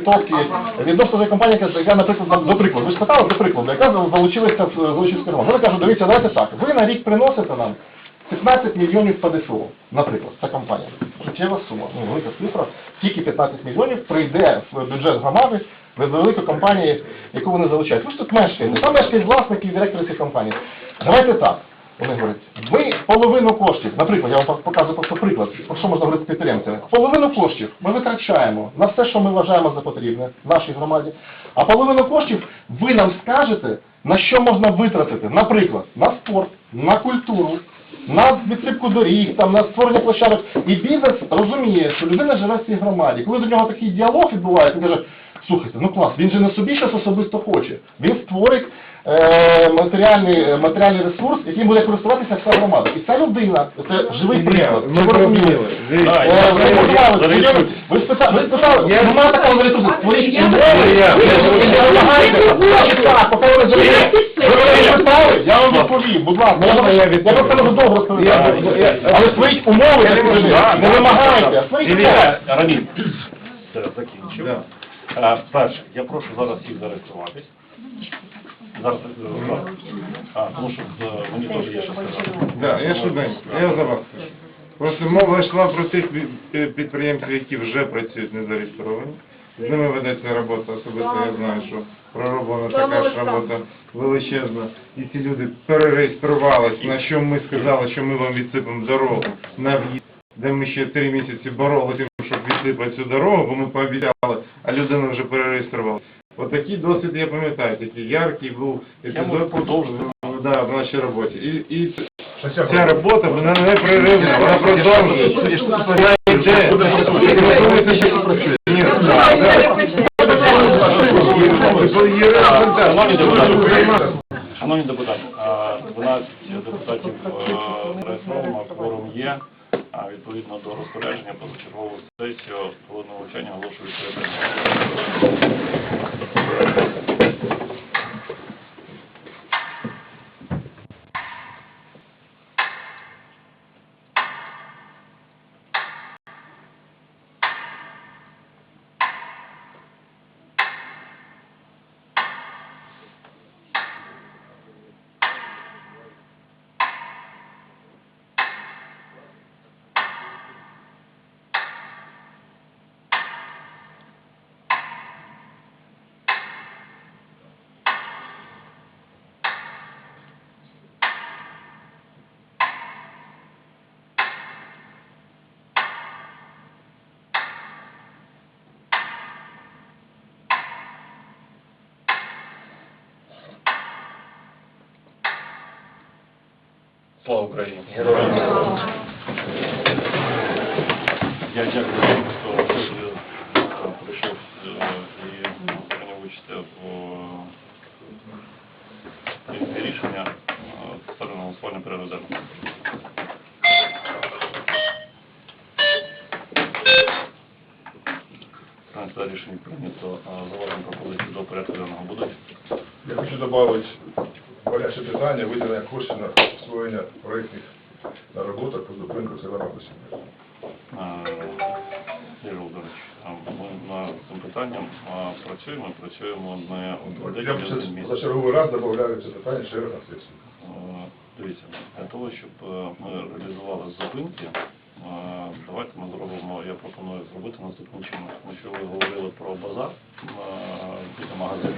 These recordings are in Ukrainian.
Толки відносно до компанії, яка, наприклад, до прикладу, ви спитали, до прикладу, яка залучилася в Золочівський роман. Вони кажуть, дивіться, давайте так, ви на рік приносите нам 15 мільйонів ПДФО, наприклад, ця компанія. Суттєва сума, ну, велика цифра, тільки 15 мільйонів прийде в бюджет громади від великої компанії, яку вони залучають. Ви ж тут мешкаєте, там мешкають власники і директори цих компаній. Давайте так. Вони говорять, ми половину коштів, наприклад, я вам показую просто приклад, про що можна говорити з підприємцями. Половину коштів ми витрачаємо на все, що ми вважаємо за потрібне в нашій громаді, а половину коштів ви нам скажете, на що можна витратити, наприклад, на спорт, на культуру, на відсипку доріг, там, на створення площадок. І бізнес розуміє, що людина живе в цій громаді. Коли до нього такий діалог відбувається, він каже, слухайте, ну клас, він же не собі щось особисто хоче. Він створить матеріальний, е, матеріальний ресурс, яким буде користуватися вся громада. І ця людина, це живий приклад. ми ви розуміли. зрозуміли. Е, ви спитали, ви спитали, Я- немає такого ресурсу, створіть Я- не не. Вам відповім, будь ласка. Я просто можу довго розповідати. Але створіть умови, не не вимагайте, створіть умови. Рамін, все, закінчив. Перше, я прошу зараз всіх зареєструватись. Зараз, е. А, тому що е, мені теж є що сказати. Да, я швиденько, я за вас. Просто мова йшла про тих підприємців, які вже працюють не зареєстровані. З ними ведеться робота особисто, я знаю, що пророблена така ж робота величезна. І ці люди перереєструвались, на що ми сказали, що ми вам відсипемо дорогу на в'їзд, де ми ще три місяці боролися, щоб відсипати цю дорогу, бо ми пообіцяли, а людина вже перереєструвала. Отакий досвід я пам'ятаю, такий яркий був епізод да, в нашій роботі. І, і ця робота, вона не вона продовжується. Вона йде. І готується ще працює. Ні, да, да. Є результат. Шановні депутати, шановні 12 депутатів е, зареєстровано, кворум є. А відповідно до розпорядження позачергову сесію Слава Україні! Я дякую хто е, прийшов е, і прийняв участь в рішення е, на голосування порядок рішення прийнято. Заводимо пропозицію до порядку денного будуть. Я хочу добавити боляче питання виділення коштів на створення проєктних наработок по зупинку села Радості. Ігор Володимирович, ми над цим питанням а, працюємо, працюємо не один Я один за місяць. черговий раз додаю це питання ще раз на сесію. Е, Дивіться, для того, щоб е, ми реалізували зупинки, е, давайте ми зробимо, я пропоную зробити наступним чином. Тому що ви говорили про базар біля магазину.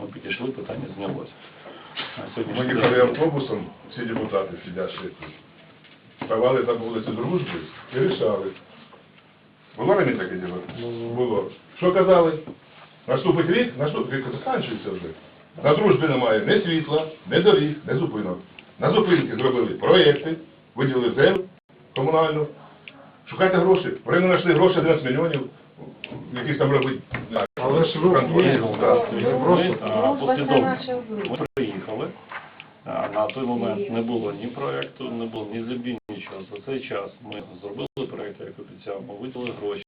Ми підійшли, питання знялося. Ми їхали автобусом, всі депутати сидячі. Ставали на вулиці Дружби і рішали. Було раніше таке діло? Було. Що казали? Наступить рік, наступить рік закінчується вже. На дружбі немає ні світла, ні доріг, ні зупинок. На зупинки зробили проєкти, виділили землю комунальну. Шукайте гроші. Вони знайшли гроші 11 мільйонів, якісь там робить. Але ж рух є. Да. Ми, а, послідовно. Ми приїхали. А, На той момент не було ні проєкту, не було ні землі, нічого. За цей час ми зробили проєкт, як обіцяв, ми виділили гроші,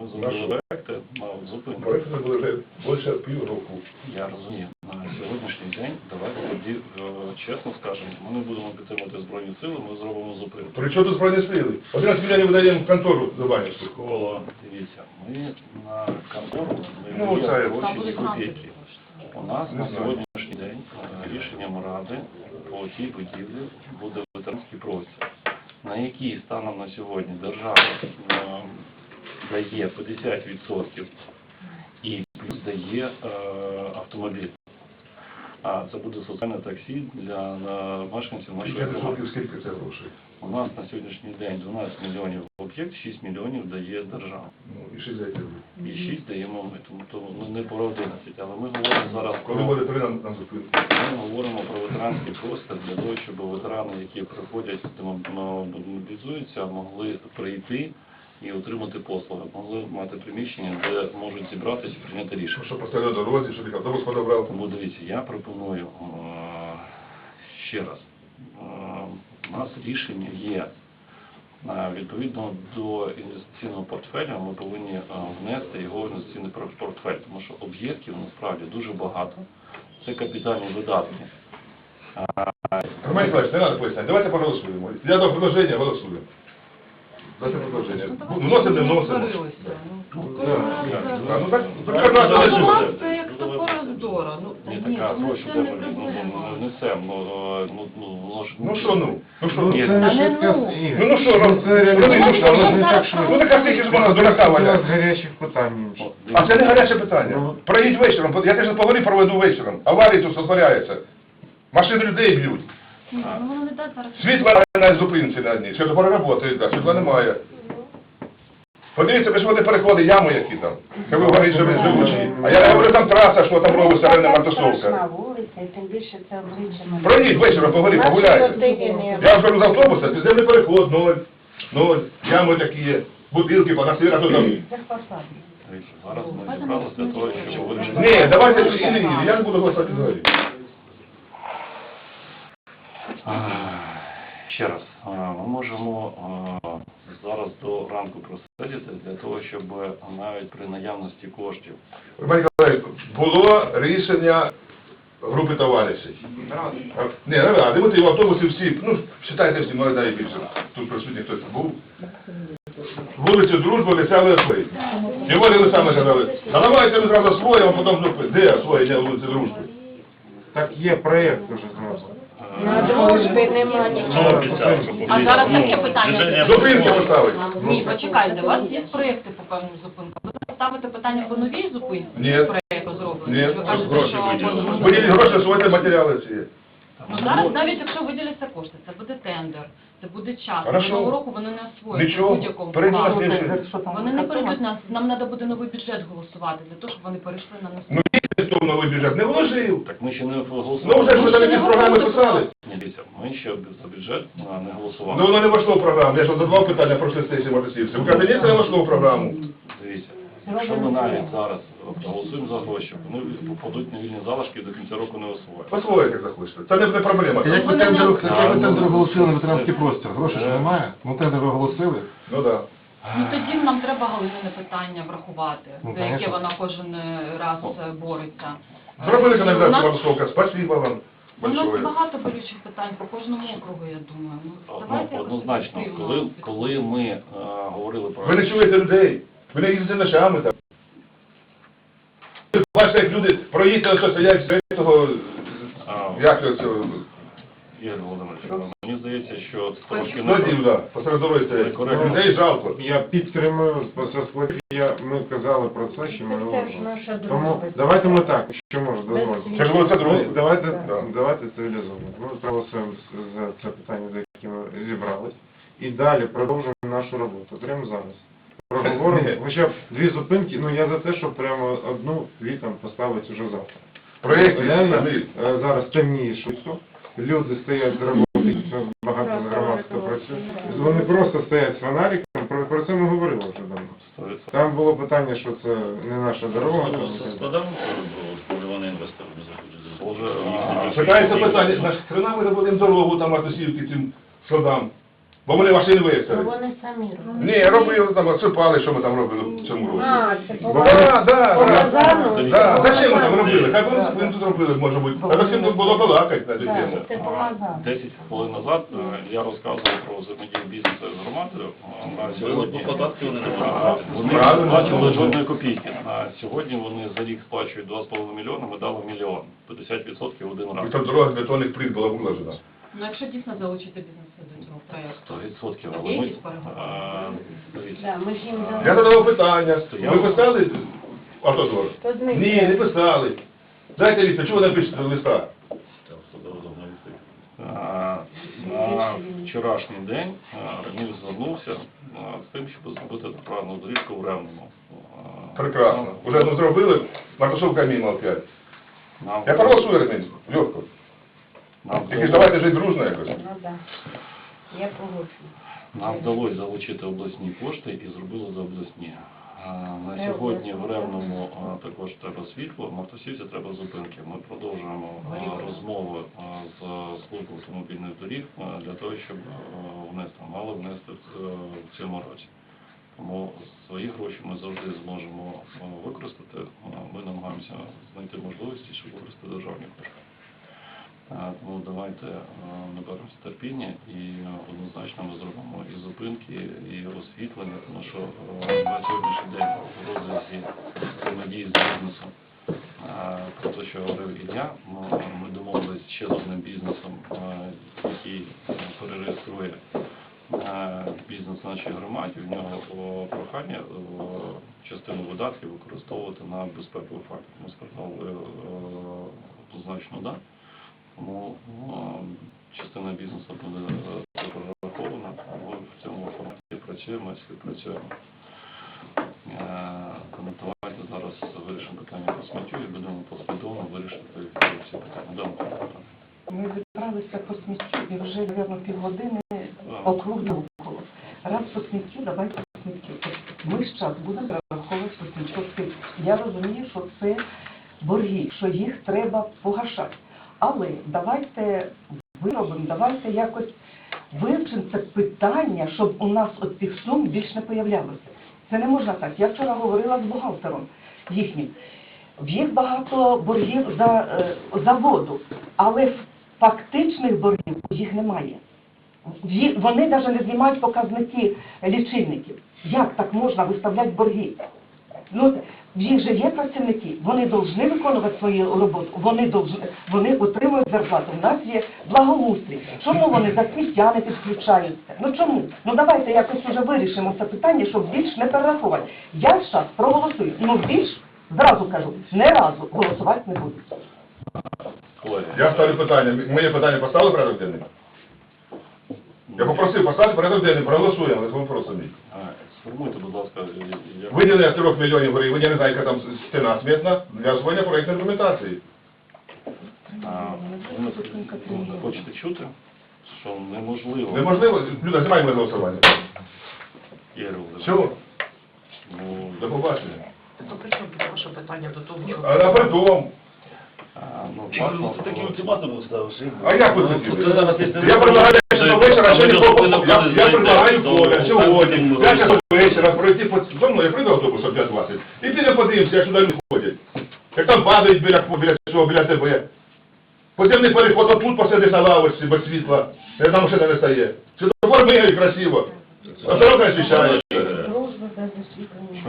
ми зробили проєкти зупинку. Проєкти були вже більше півроку. Я розумію. На сьогоднішній день давайте тоді е, чесно скажемо, ми не будемо підтримувати Збройні сили, ми зробимо зупинку. При чому тут збройні сили? 11 мільйонів видаємо в контору Зубанівську. Коло, дивіться, Ми на контору Ну, ми є це- гроші і копійки. У нас на сьогоднішній день е, рішенням Ради по цій будівлі буде ветеранський простір, на який станом на сьогодні держава е, дає 50% і плюс дає е, автомобіль. А це буде соціальне таксі для мешканців нашої 50 громади. скільки це грошей? У нас на сьогоднішній день 12 мільйонів об'єкт, 6 мільйонів дає держава. Ну, і 6 дайте ви. І 6 даємо ми, тому то ну, не про 11. Але ми говоримо зараз про ми говоримо про ветеранський простір для того, щоб ветерани, які приходять, демо- мобілізуються, могли прийти і отримати послуги, могли мати приміщення, де можуть зібратися і прийняти рішення. Щоб поставили на дорозі, щоб їх автобус подобрав. Тому дивіться, я пропоную е, ще раз. Е, У нас рішення є. Е, Відповідно до інвестиційного портфеля ми повинні внести його в інвестиційний портфель, тому що об'єктів насправді дуже багато. Це капітальні видатки. Роман Николаевич, не надо пояснять. Давайте проголосуємо. Я дав предложення, голосуємо. Дайте предложення. Вносимо, не вносимо. Ну так, Ну, так одна давай, залишилася. Це як роздора. Ну, та Ні, ні, така ну, гроші це не треба, ну, проблема. ну, несемо, ну, ну, ну, воно ж- Ну що ну? Ну що Ну, ну? Ні. це не швидка ну. Ну, ну що, ну, це ну, ну, що, ну. Ну така скільки ж можна дурака У нас валяти? гарячих питань інше. А це не гаряче питання. Ну. Проїдь вечором, я теж повинні проведу вечором. Аварії тут сотворяються. Машини людей б'ють. Ну воно не так зараз. Світла на зупинці на одній. Світлофори працюють, так, світла немає. Подивіться, вони переходи, ями які там. Хай ви говорите, що ви живучі. А я не говорю там траса, що там робиться, арена Страшна Мартусовка. вулиця, і тим більше це обличчя. Проїдь вечором, поговори, погуляйте. Я вже з автобуса, підземний переход, ноль, ноль, ями такі є, бутилки, понасира, то там. Зараз ми зібралися для того, щоб вирішити. Ні, давайте я не буду голосувати взагалі. Ще раз, ми можемо зараз до ранку просидіти для того, щоб навіть при наявності коштів було рішення групи товаришів. Ні, не ради, ви в автобусі всі, ну, вважайте всі, ну, дай більше. Тут присутній хтось був. Вулицю Дружби обіцяли освоїти. І вони ви самі казали, а давайте ми зразу освоїмо, а потім, ну, де освоєння вулиці Дружби? Так є проєкт уже зразу. На дружбі нема нічого. А зараз таке питання. Зупинки поставити. Ні, почекайте, у вас є проєкти по певним зупинкам. Ви ставите питання по новій зупинці? Ні. Проєкт розроблений? Ні. Ви кажете, Гроші що виділили. гроші, освоїти матеріали ці. Ну зараз навіть якщо виділяться кошти, це буде тендер, це буде час. Хорошо. Минулого року вони не Нічого, будь-якому на випадку. Вони не перейдуть нас, нам треба буде новий бюджет голосувати для того, щоб вони перейшли на наступний. Ну, тому бюджет не вложив. Так ми ще не Ну, вже ж ви там якісь програми писали. Ні, дивіться, ми ще за бюджет а, не голосували. Ну, воно не війшло в програму. Я ж задавав питання про сесії Мартисівці. Ви кажете, ні, це не війшло в програму. Дивіться, якщо ми навіть зараз проголосуємо за гроші, вони попадуть на вільні залишки і до кінця року не освоять. Як захочете. Це не, не проблема. Як ви тендер, як ви тендер оголосили на ветеранський простір? Грошей ж Е. немає. Ну тендер оголосили. Ну так. Ну тоді нам треба галинине питання врахувати, Ну, за яке конечно. вона кожен е, раз е, бореться. Зробили Е, каналізацію Мартусовка. Спасибо вам. У нас Большое. багато болючих питань по кожному округу, я думаю. Ну, давайте Ну, якось однозначно, ефективно коли, коли ми е, говорили про... Ви не чуєте людей. Ви не їздите ночами там. Бачите, як люди проїхали, хтось як з цього, А. як цього, Ігор Володимирович, мені здається, що трошки ну, не... да, посеред дороги стоять. Некоректно. Людей жалко. Я підтримую я, ми казали про це, що ми Це Тому давайте ми так, що може дозволити. Це ж Ми- Дружби. Давайте, Да. давайте цивілізовано. Ми проголосуємо за це питання, за яке ми зібрались. І далі продовжуємо нашу роботу. Прямо зараз. Проговоримо хоча б дві зупинки. Ну я за те, щоб прямо одну дві там поставити вже завтра. Проєкт Реально е, зараз темніє швидко. Люди стоять з роботи, багато з громадського працює. Вони просто стоять з фонариком. Про, про це ми говорили вже давно. Там було питання, що це не наша дорога. Питається питання, значить, хрена ми не будемо дорогу там Мартусівки цим садам. Бо вони Ну, виїхали. Вони самі роблять. Ні, робили там, осипали, що ми там робили в цьому році. А, це по Да, да, да. зачем ми там робили? Хай вони вони тут робили, може бути. А з ким було балакати на цю тему. Так, це по 10 хвилин назад е, я розказував про взаємодію бізнесу з громадою. е, На сьогодні податки вони не можуть вони Правильно. не платили жодної копійки. На сьогодні вони за рік сплачують 2,5 мільйони, ми дали мільйон. 50% один І раз. там дорога бетонних плит була виложена. Ну, якщо дійсно залучити бізнес до цього проєкту. 100%. Але Є ми, якісь переговори? дивіться, Да, ми ж їм Я задавав питання. Ви писали автодор? То Ні, не писали. Дайте відповідь, чого ви напишете листа? Е, На вчорашній день Раміль звернувся з тим, щоб зробити правильну доріжку в Ревному. Прекрасно. Уже одну зробили, Мартушовка мимо опять. Нам Я проголосую, Ремін, легко. Нам Тільки вдалося- давайте жити дружно якось. Ну, да. Я погоджуюсь. Нам вдалося залучити обласні кошти і зробили за обласні. На сьогодні в? Ревному також треба світло, в треба зупинки. Ми продовжуємо розмови з службою автомобільних доріг для того, щоб внести, мали внести в- в цьому році. Тому свої гроші ми завжди зможемо використати. Ми намагаємося знайти можливості, щоб використати державні кошти. Тому давайте е, наберемося терпіння і е, однозначно ми зробимо і зупинки, і освітлення, тому що е, на сьогоднішній день в розрізі взаємодії з бізнесом. Про те, що говорив Ілля, ми, ми домовились ще з одним бізнесом, який перереєструє бізнес нашій громаді. В нього прохання частину видатків використовувати на безпековий фактор. Ми сказали однозначно да. Тому частина бізнесу буде е, прорахована, ми в цьому форматі працюємо і співпрацюємо. Е, Тому давайте зараз вирішимо питання по сміттю і будемо послідовно вирішити ці питання. Ми зібралися по сміттю і вже, мабуть, півгодини округ навколо. Раз по сміттю, давайте по сміттю. Ми ж час будемо перераховувати по сміттю. Я розумію, що це борги, що їх треба погашати. Але давайте виробимо, давайте якось вивчимо це питання, щоб у нас от цих сум більш не появлялося. Це не можна так. Я вчора говорила з бухгалтером їхнім. В їх багато боргів за, е, за воду, але фактичних боргів у їх немає. Вони навіть не знімають показники лічильників. Як так можна виставляти борги? Ну, в їх же є працівники, вони повинні виконувати свою роботу, вони, должны, вони отримують зарплату. У нас є благоустрій. Чому вони за сміття не підключаються? Ну чому? Ну давайте якось уже вирішимо це питання, щоб більш не перерахувати. Я зараз проголосую, ну більш, зразу кажу, не разу голосувати не буду. Я ставлю питання. Моє питання поставили порядок денний? Я попросив поставити порядок денний, проголосуємо, але це вопрос мій. е, сформуйте, будь ласка, як Виділення 3 мільйонів гривень, я не знаю, яка там стіна смітна, для освоєння проєктної документації. А, Ви не хочете чути, що неможливо, Неможливо, Люда, знімай моє голосування. Ігор Володимирович, Все, ну, до побачення. То при чому ваше питання до того, що... А, а при тому, а, ну, Ти фактно, такий ультиматум ставиш. а як ви Ну, хотіли? Я предлагаю вечора, ще не Ми. Я, я предлагаю Коля сьогодні, до- 5 часов вечора, пройти по зо мною, я прийду автобус о 5.20, і підемо подивимося, як сюди люди ходять. Як там падають біля, біля цього, біля тебе. Подземний переход, отут посидиш на лавочці без світла, я там машина не стає. Світофор мигають красиво, а освіщає.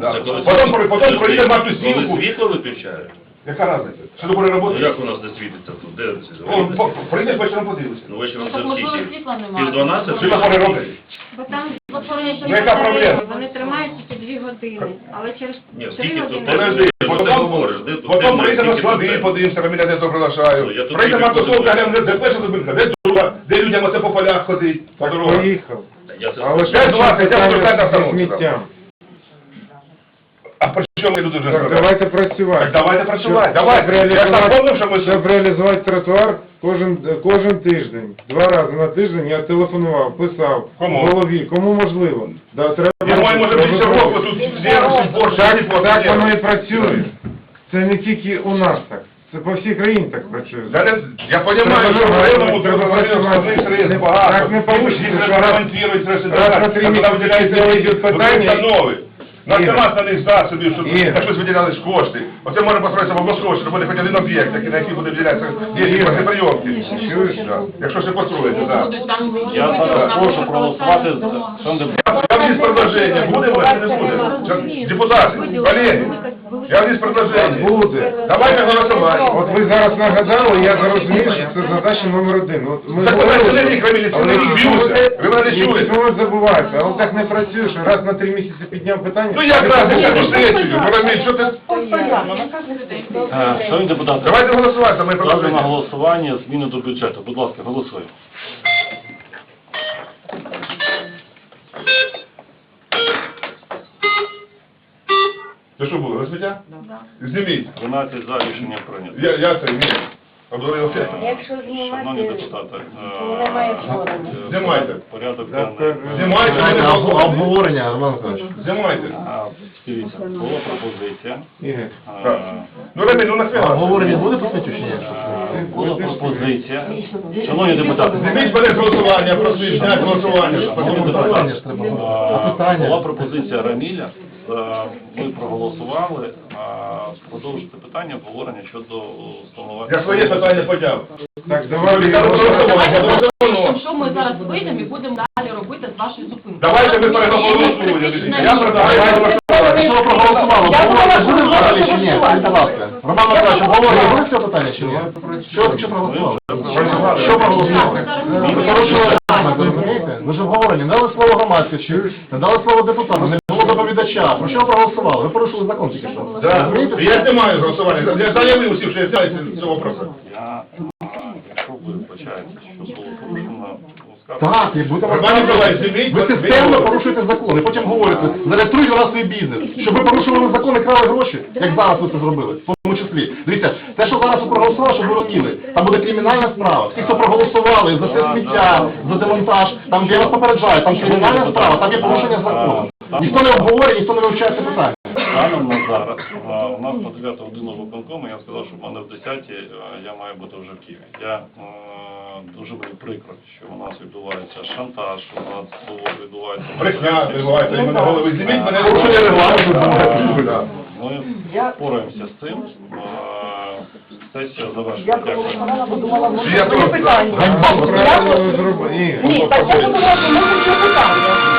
Да. Це коли Потім, потім проїде коли Матусівку. світло виключає? Яка разниця? Що добре Ну роботи? як у нас не світиться тут? Де це? О, по- Прийдеш вечором подивишся. Ну вечором Ну, це можливо, всі. світла немає. Пів 12 Світофори роблять. Бо там затворення Ну, яка проблема? вони тримають тільки дві години, але через Ні, три скільки тут? години. Подожди, Ти потім, не говориш, де тут? потім Де прийде на скільки склади, тут? подивимося, де то Ну, я приглашаю. тут Прийде тільки Матусовка, подивлюсь. глянь, де перша зупинка, де друга, де людям оце по полях ходить, по дорогах. Поїхав. Я це Але П'ять ще двадцять, я питання буду стати зі сміттям. А при чому люди вже Так давайте працювати. Так давайте працювати, давайте. Я ж що ми... Щоб реалізувати тротуар кожен, кожен тиждень. Два рази на тиждень я телефонував, писав Кому? голові, кому можливо. Да, треба... Я може більше року тут з'явився борщ, Так, не так воно і працює. Це не тільки у нас так. Це по всій країні так працює. Да не- Я понимаю, що в районному треба средств багато. Так не получится, що раз- ремонтувати, раз на три місяці сиділи питання. На Ігор. фінансових засобів, щоб Ігор. на щось виділялись кошти. Оце може построїтися в обласку, щоб буде хоч один об'єкт, який- на який буде виділятися 10 Ігор. прийомки. Чуєш? Да. Якщо ще построїти, так. Я зараз прошу проголосувати, шановні депутати, Я вніс предложення, буде у вас не буде? Депутати, колеги, я вніс предложення. Буде. Давайте голосувати. От ви зараз нагадали, я зрозумів, що це задача номер один. От ми Так ви говорили, ви мені але рік б'юся. не- Ви мене не чуєте. Ніхто не але так не працює, що раз на три місяці підняв питання. Ну як раз, я не сесію, Воробій, що ти? Е, Шановні депутати, Давайте голосувати за моє ставлю на предложення. голосування зміни до бюджету. Будь ласка, голосуємо. Це що було, розбиття? Зніміть. 12 за рішення прийнято. Я, я це, ні. Якщо Шановні знімати, депутати, немає е, форуму. е, Знімайте. Порядок денний. Знімайте, об- голосувати. Обговорення, Роман Михайлович. Знімайте. А, Дивіться, була пропозиція. Е, Ну, Ремі, ну нахрена. Обговорення буде сміттю чи ні? е, Була пропозиція. Шановні депутати, Зніміть мене з голосування, просив зняти голосування. Е? Була пропозиція Раміля, е, ми проголосували, е, продовжити питання обговорення щодо встановлення. Питання подяв. Так, пропишемо, що ми зараз вийдемо і будемо далі робити з вашою зупинкою. Давайте ми переголосуємо. Я предлагаю. Що проголосувало? Роман обговорення буде цього питання чи ні? Що, що проголосували? Що проголосували? Ви порушили регламент, розумієте? Ви ж обговорення, не дали слово громадськості, не дали слово депутату, не було доповідача. Про що проголосували? Ви порушили закон тільки що. Я знімаю голосування. Я заявив усім, що я знімаю цього вопросу. Я, якщо ви що було порушено, ну. Так, і будемо... Ви системно порушуєте закон, і потім говорите, зареєструйте у нас свій бізнес, щоб ви порушували закон і крали гроші, як зараз ви це зробили, в тому числі. Дивіться, те, що зараз ви проголосували, щоб ви розуміли, там буде кримінальна справа. Всі, хто проголосували за це сміття, за демонтаж, там я вас попереджаю, там кримінальна справа, там є порушення закону. Ніхто не обговорює, ніхто не вивчає це питання. Станом на зараз, е, у нас на 9 годину виконкому, я сказав, що в мене в 10 я маю бути вже в Києві. Я е, дуже мені прикро, що у нас відбувається шантаж, у нас відбувається... Брехня відбувається іменно голови. Зніміть мене. Буде. Да. Ми впораємося з цим. Е, Сесія Я завершена. Дякую. Я це питання. Зробили. Ні, так я думала, що це питання.